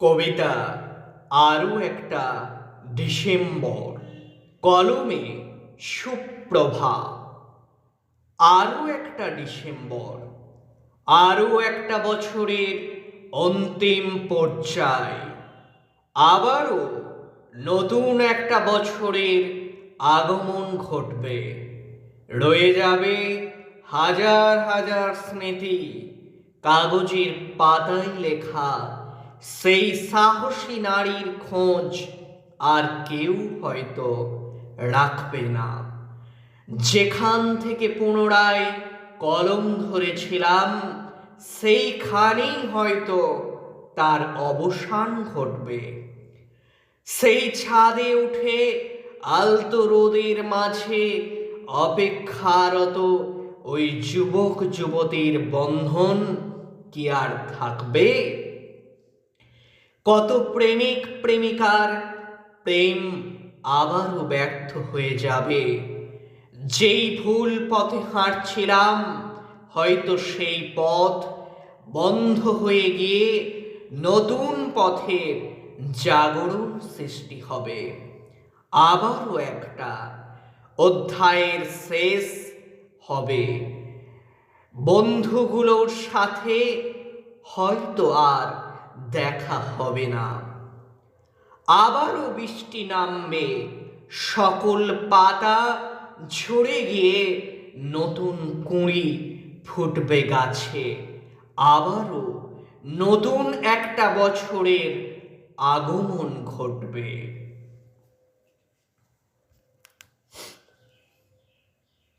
কবিতা আরও একটা ডিসেম্বর, কলমে সুপ্রভা আরও একটা ডিসেম্বর আরও একটা বছরের অন্তিম পর্যায়। আবারও নতুন একটা বছরের আগমন ঘটবে। রয়ে যাবে হাজার হাজার স্মৃতি, কাগজের পাতায় লেখা সেই সাহসী নারীর খোঁজ আর কেউ হয়তো রাখবে না। যেখান থেকে পুনরায় কলম ধরেছিলাম, সেইখানেই হয়তো তার অবসান ঘটবে। সেই ছাদে উঠে আলতো রোদের মাঝে অপেক্ষারত ওই যুবক যুবতীর বন্ধন কি আর থাকবে? কত প্রেমিক, প্রেমিকার প্রেম আবারও ব্যর্থ হয়ে যাবে। যেই ভুল পথে হাঁটছিলাম, হয়তো সেই পথ বন্ধ হয়ে গিয়ে নতুন পথের জাগরণ সৃষ্টি হবে। আবারও একটা অধ্যায়ের শেষ হবে। বন্ধুগুলোর সাথে হয়তো আর দেখা হবে না। আবারও বৃষ্টি নামবে সকল পাতা ঝরে গিয়ে নতুন কুঁড়ি ফুটবে গাছে। আবারও নতুন একটা বছরের আগমন ঘটবে।